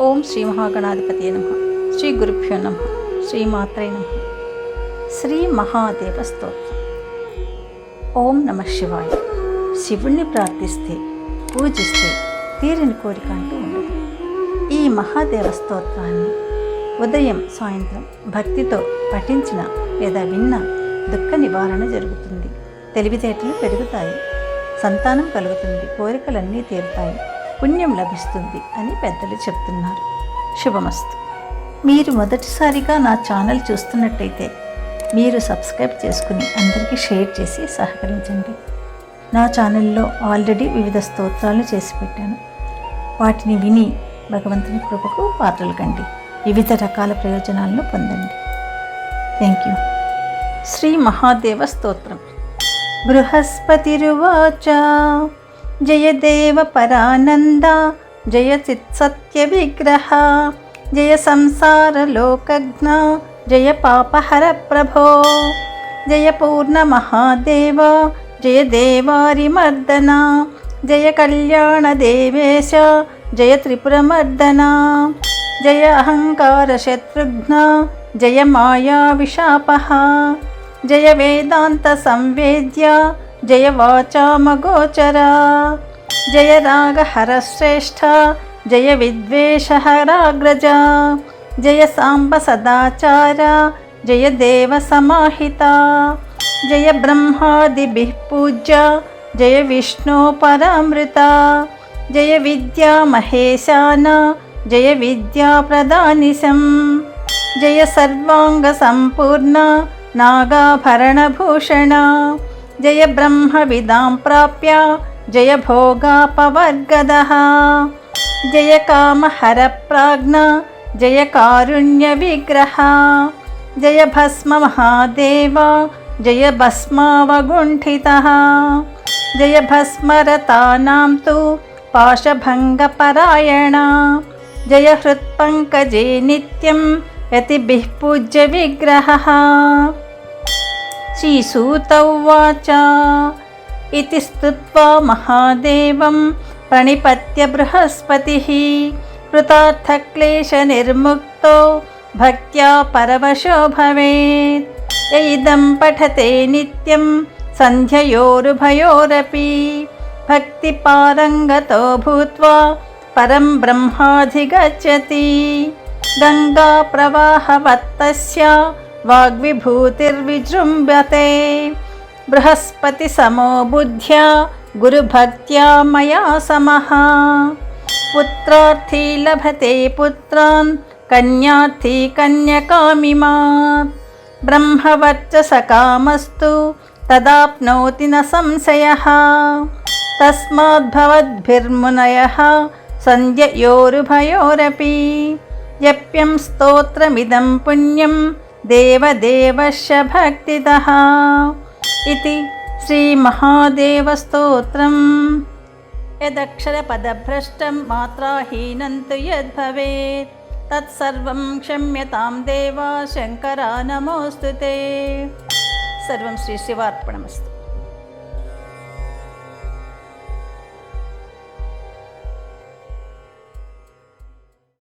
ఓం శ్రీ మహాగణాధిపతి నమ. శ్రీ గురుభ్యో నమ. శ్రీ మాత్రే నమ. శ్రీ మహాదేవ స్తోత్రం ఓం నమ శివాయ. శివుణ్ణి ప్రార్థిస్తే పూజిస్తే తీరని కోరిక అంటూ ఉండదు. ఈ మహాదేవ స్తోత్రాన్ని ఉదయం సాయంత్రం భక్తితో పఠించిన లేదా విన్న దుఃఖ నివారణ జరుగుతుంది. తెలివితేటలు పెరుగుతాయి. సంతానం కలుగుతుంది. కోరికలన్నీ తీరుతాయి. పుణ్యం లభిస్తుంది అని పెద్దలు చెప్తున్నారు. శుభమస్తు. మీరు మొదటిసారిగా నా ఛానల్ చూస్తున్నట్టయితే మీరు సబ్స్క్రైబ్ చేసుకుని అందరికీ షేర్ చేసి సహకరించండి. నా ఛానల్లో ఆల్రెడీ వివిధ స్తోత్రాలు చేసి పెట్టాను. వాటిని విని భగవంతుని కృపకు పాత్రలు కండి. వివిధ రకాల ప్రయోజనాలను పొందండి. Thank you. శ్రీ మహాదేవ స్తోత్రం. బృహస్పతిరువాచ జయ దేవ పరానంద జయ చిత్సత్య విగ్రహ జయ సంసార లోకజ్ఞ జయ పాపహర ప్రభో జయ పూర్ణ మహాదేవ జయ దేవారి మర్దన జయ కళ్యాణ దేవేశ జయ త్రిపురమర్దన జయ అహంకార శత్రుఘ్న జయ మాయా విశాపః జయ వేదాంత సంవేద్య జయ వాచామగోచర జయ రాగహర శ్రేష్ఠ జయ విద్వేషహరాగ్రజ జయ సాంబ సదాచార జయ దేవ సమాహిత జయ బ్రహ్మాదిభిः పూజ్య జయ విష్ణు పరామృత జయ విద్యా మహేశాన జయ విద్యా जय ब्रह्मविदां प्राप्य जय भोगापवर्गदः जय कामहरप्राज्ञा जय कारुण्यविग्रह जय भस्ममहादेव जय भस्मावगुण्ठितः जय भस्मरतानां तु पाशभङ्गपरायणा। जय हृत्पङ्कजे नित्यं यतिभिः पूज्यविग्रहः। श्रीसूतौवाच इति स्तुत्वा महादेवं प्रणिपत्य बृहस्पतिः कृतार्थक्लेशनिर्मुक्तो भक्त्या परवशो भवेत् य इदं पठते नित्यं सन्ध्ययोरुभयोरपि भक्तिपारङ्गतो भूत्वा परं ब्रह्माधिगच्छति गङ्गाप्रवाहवत्तस्य वाग्विभूतिर्विजृम्भते। बृहस्पतिसमो बुद्ध्या गुरुभक्त्या मया समः। पुत्रार्थी लभते पुत्रान् कन्यार्थी कन्यकामिमात्। ब्रह्मवर्चसकामस्तु तदाप्नोति न संशयः। तस्माद्भवद्भिर्मुनयः सन्ध्ययोरुभयोरपि। यप्यं स्तोत्रमिदं पुण्यं దేవదేవశ భక్తిత ఇది శ్రీమహాదేవస్తోత్రం యదక్షరపదభ్రష్టం మాత్రాహీనం తు యద్భవేత్ తత్సర్వం క్షమ్యతాం దేవా శంకరా నమోస్తు సర్వం శ్రీ శివార్పణమస్తు